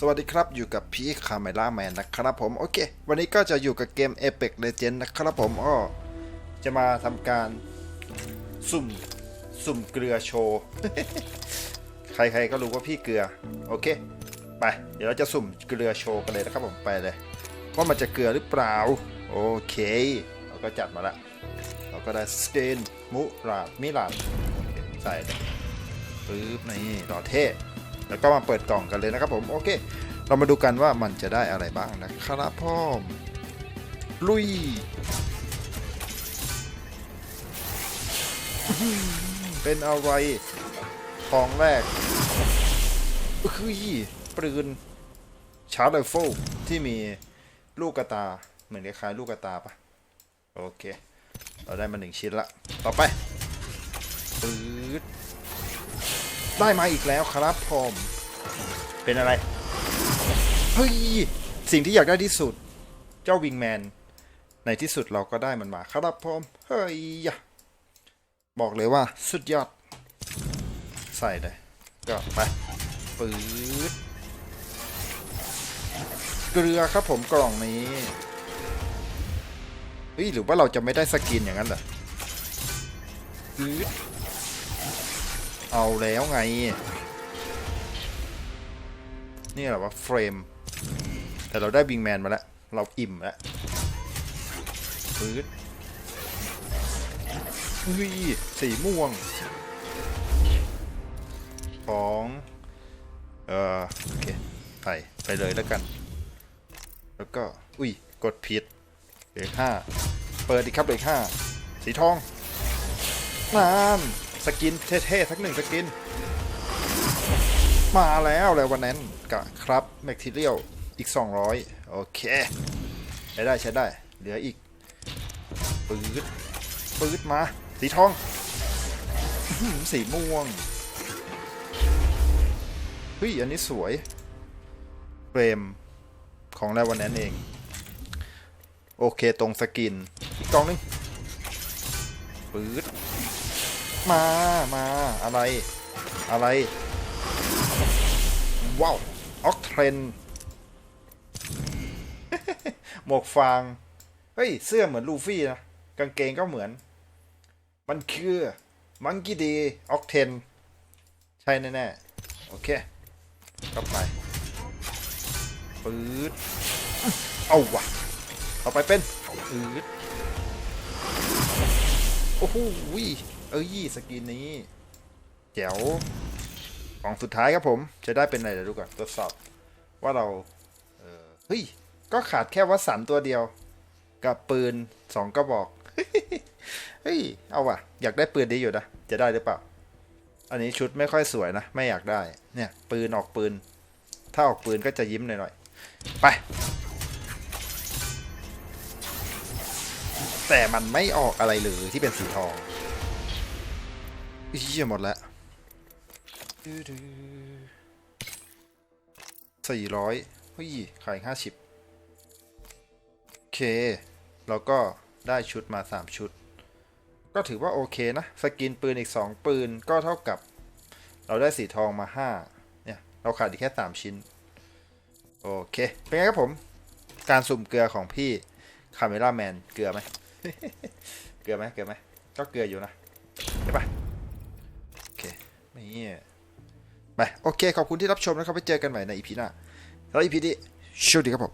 สวัสดีครับ อยู่กับพี่คาเมล่าแมนนะครับผม โอเค วันนี้ก็จะอยู่กับเกม Apex Legends นะครับผมอ้อจะมาทำการสุ่มสุ่มเกลือโชว์ ใครๆก็รู้ว่าพี่เกลือ โอเค ไป เดี๋ยวเราจะสุ่มเกลือโชว์กันเลยนะครับผมไปเลย ว่ามันจะเกลือหรือเปล่า โอเค เราก็จัดมาละ เราก็ได้สเตนมุราดมิลานโอเคใส่เลยปึ๊บนี่หล่อเท่ แล้วก็มาเปิดกล่องกันเลยนะครับผมโอเค เรามาดูกันว่ามันจะได้อะไรบ้างนะครับพ่อมลุยเป็นอะไรทองแรกคือปืนชาร์จไรเฟิลที่มีลูกกระตา เหมือนคล้ายๆลูกกระตาปะโอเค เราได้มาหนึ่งชิ้นละ ต่อไปปืด ได้มาอีกแล้วครับผมเป็นอะไร เฮ้ย สิ่งที่อยากได้ที่สุด เจ้าวิงแมน ในที่สุดเราก็ได้มันมาครับผมเฮ้ยยะบอกเลยว่าสุดยอด ใส่เลย ก็ไปปื๊ดเกลือครับผมกล่องนี้เฮ้ยหรือว่าเราจะไม่ได้สกินอย่างนั้นเหรอปื๊ด เอาแล้วไง นี่แหละว่าเฟรม แต่เราได้บิงแมนมาแล้ว เราอิ่มแล้วปื๊ดเฮ้ยสีม่วง ของ เอ่อ โอเคใส่ไปเลยแล้วกัน แล้วก็ อุ้ย กดผิดเหลือห้า เปิดอีกครับเหลือห้า สีทองนาน สกินเท่ๆสักหนึ่งสกิน มาแล้วแล้ววันนั้นกะครับแมคทีเรียลอีก 200 โอเค ใช้ได้ใช้ได้ เหลืออีก ปืดปืดมา สีทอง สีม่วง เฮ้ย อันนี้สวยเฟรมของแล้ววันนั้นเอง โอเคตรงสกิน อีกกล่องหนึงปืด มามาอะไร อะไร ว้าว ออกเทรน หมวกฟาง เฮ้ย เสื้อเหมือนลูฟี่นะ กางเกงก็เหมือน มันคือ มังกี้ดี ออกเทน ใช่แน่ๆ โอเคก็ไปปื๊ดเอาวะต่อไปเป็นปืดโอ้โห เอ้ยสกินนี้แจ๋วของสุดท้ายครับผม จะได้เป็นอะไรเดี๋ยวดูก่อนตรวจสอบ ว่าเราเออเฮ้ย ก็ขาดแค่วัสันตัวเดียว กับปืนสองกระบอก เฮ้ย เอาว่ะ อยากได้ปืนดีอยู่นะ จะได้หรือเปล่า อันนี้ชุดไม่ค่อยสวยนะ ไม่อยากได้ เนี่ย ปืนออกปืน ถ้าออกปืนก็จะยิ้มหน่อยๆ ไป แต่มันไม่ออกอะไรเลยที่เป็นสีทอง เฮียหมดแล้วสี่ร้อยเฮ้ยขายห้าสิบโอเค เราก็ได้ชุดมาสามชุด ก็ถือว่าโอเคนะ สกินปืนอีกสองปืนก็เท่ากับ เราได้สีทองมาห้าเนี่ย เราขาดอีกแค่สามชิ้น โอเค เป็นไงครับผม การสุ่มเกลือของพี่คาเมล่าแมนเกลือไหม เกลือไหมเกลือไหมก็เกลืออยู่นะใช่ปอเคไม่เงี้ย ไปโอเค ขอบคุณที่รับชมนะครับไปเจอกันใหม่ในอีพีหน้าแล้วอีพีนี้สวัสดีครับผม